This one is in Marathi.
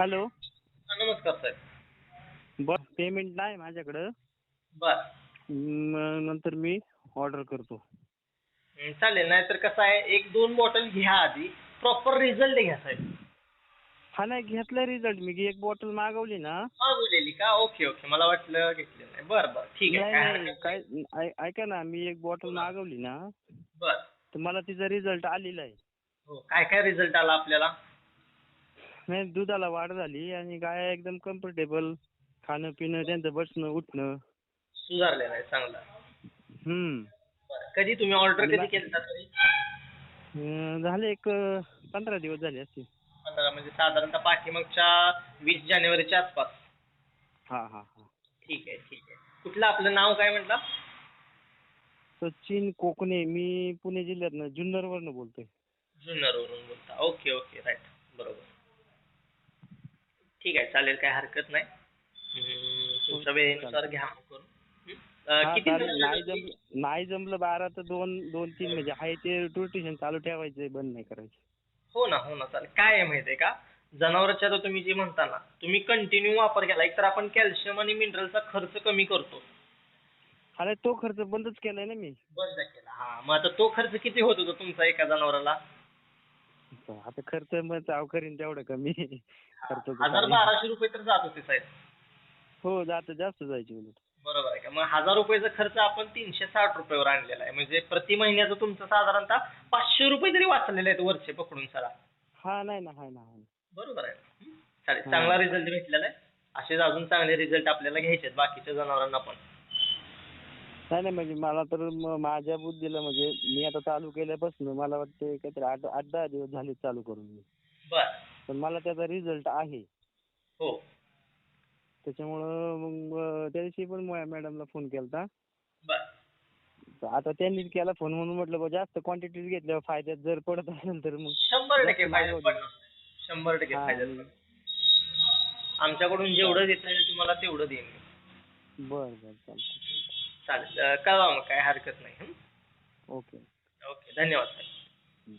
हॅलो. नमस्कार साहेब. बर पेमेंट नाही माझ्याकडं. बर. नंतर मी ऑर्डर करतो. चालेल. नाहीतर कसं आहे एक दोन बॉटल घ्या आधी. प्रॉपर रिझल्ट घ्या साहेब. हा नाही घेतला रिझल्ट मी एक बॉटल मागवली ना. मागवलेली का? ओके ओके मला वाटलं घेतलेलं नाही. बरं बरं. ठीक आहे. काय नाही हरकत काय ऐ- ऐका ना. मी एक बॉटल मागवली ना. नाही. बरं. तर मला तिचा रिझल्ट आलेला आहे. हो काय काय रिझल्ट आला आपल्याला? नाही दुधाला वाढ झाली आणि गाय एकदम कम्फर्टेबल खाणं पिणं त्यांचं बसणं उठणं. सुधारलेला आहे चांगला. हम्म. बरं कधी तुम्ही ऑर्डर कधी केलं तरी? अं, झाले एक अं, पंधरा दिवस झाले असतील. पंधरा म्हणजे साधारणतः पाठीमागच्या वीस जानेवारीच्या आसपास. हा हा हा. ठीक आहे ठीक आहे. कुठलं आपलं नाव काय म्हटलं? सचिन कोकणे मी पुणे जिल्ह्यातनं जुन्नरवरनं बोलतोय. जुन्नरवरून बोलता. Okay okay right. बरोबर. ठीक आहे चालेल काय हरकत नाही. तुमच्या वेळेनुसार घ्या करून. हा किती चालेल. नाही जमलं नाही जमलं बारा तर दोन दोन तीन म्हणजे आहे ते ट्युटेशन चालू ठेवायचं बंद नाही करायचं. हो ना हो ना चालेल. काय आहे माहितीये का? जनावरांच्या आता तुम्ही जे म्हणता ना तुम्ही कंटिन्यू वापर केला. एक तर आपण कॅल्शियम आणि मिनरलचा खर्च कमी करतो. अरे तो खर्च बंदच केलाय ना मी. बंद केला. हा मग आता तो खर्च किती होत होता तुमचा एका जनावराला? आता खर्च मग चाव करीन तेवढं कमी खर्च हजार. बाराशे रुपये तर जात होते साहेब हो जात जास्त जायची उलट बरोबर आहे का मग हजार रुपयाचा खर्च आपण तीनशे साठ रुपयावर आणलेला आहे म्हणजे प्रति महिन्याचं तुमचं साधारणतः पाचशे रुपये तरी वाचलेले आहेत वरचे पकडून सरा हा नाही ना हाय ना ना. बरोबर आहे हं? चालेल हा. चांगला रिझल्ट भेटलेला आहे असेच अजून चांगले रिझल्ट आपल्याला घ्यायचे आहेत बाकीच्या जनावरांना पण नाही नाही म्हणजे मला तर माझ्या बुद्धीला म्हणजे मी आता चालू केल्यापासून मला वाटते काहीतरी आठ आठ दहा दिवस झाले चालू करून मी. बर. पण मला त्याचा रिझल्ट आहे. हो. त्याच्यामुळं मग अं, त्या दिवशी पण म- मॅडमला फोन केलता. बर. तर आता त्यांनीच केला फोन म्हणून म्हटलं बा जास्त क्वांटिटीज घेतल्यावर फायद्यात जर पडत असेल तर मग शंभर टक्के जास्त फायदा मागवलं. पडणार. शंभर टक्के हा, फायदा आणि- आमच्याकडून जेवढं देता येईल तुम्हाला तेवढं देईन मी. बरं बरं चालतं चालेल. कळवा मग काय हरकत नाही. ओके. ओके धन्यवाद. साहेब